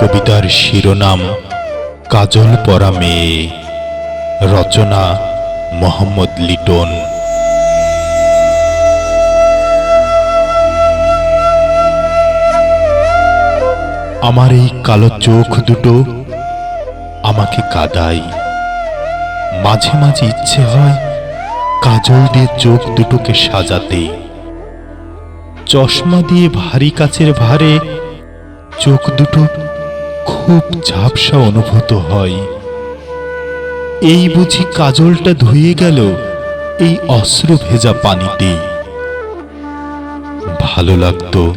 কবিতার শিরোনাম কাজল পরা মেয়ে। রচনা মোহাম্মদ লিটন। আমার এই কালো চোখ দুটো আমাকে কাদাই মাঝে মাঝে ইচ্ছে হয় কাজল দিয়ে চোখ দুটোকে সাজাতে। চশমা দিয়ে ভারী কাচের ভারে চোখ দুটো খুব ঝাপসা অনুভূত হয়। এই বুঝি কাজলটা ধুয়ে গেল এই অশ্রু ভেজা পানিতে। ভালো লাগতো,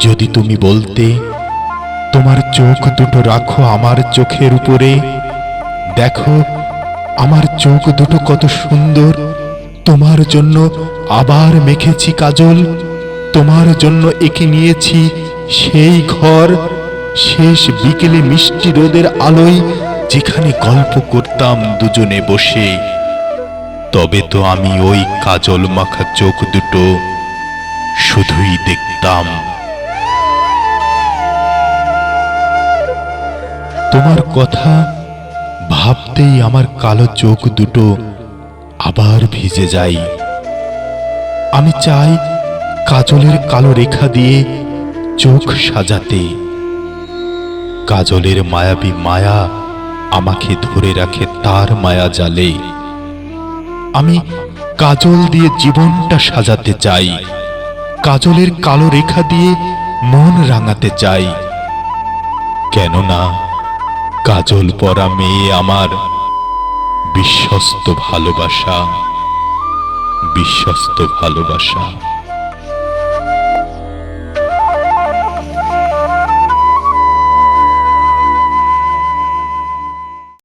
যদি তুমি বলতে, তোমার চোখ দুটো রাখো আমার চোখের উপরে। দেখো, আমার চোখ দুটো কত সুন্দর। তোমার জন্য আবার মেখেছি কাজল, তোমার জন্য এঁকে নিয়েছি সেই ঘর। শেষ বিকেলে মিষ্টি রোদের আলোয় যেখানে গল্প করতাম দুজনে বসে। তবে তো আমি ওই কাজল মাখা চোখ দুটো শুধুই দেখতাম। তোমার কথা ভাবতেই আমার কালো চোখ দুটো আবার ভিজে যায়। আমি চাই কাজলের কালো রেখা দিয়ে চোখ সাজাতে। কাজলের মায়াবী মায়া আমাকে ধরে রাখে তার মায়া জালে। আমি কাজল দিয়ে জীবনটা সাজাতে চাই। কাজলের কালো রেখা দিয়ে মন রাঙাতে চাই। কেননা কাজল পরা মেয়ে আমার বিশ্বস্ত ভালোবাসা বিশ্বস্ত ভালোবাসা।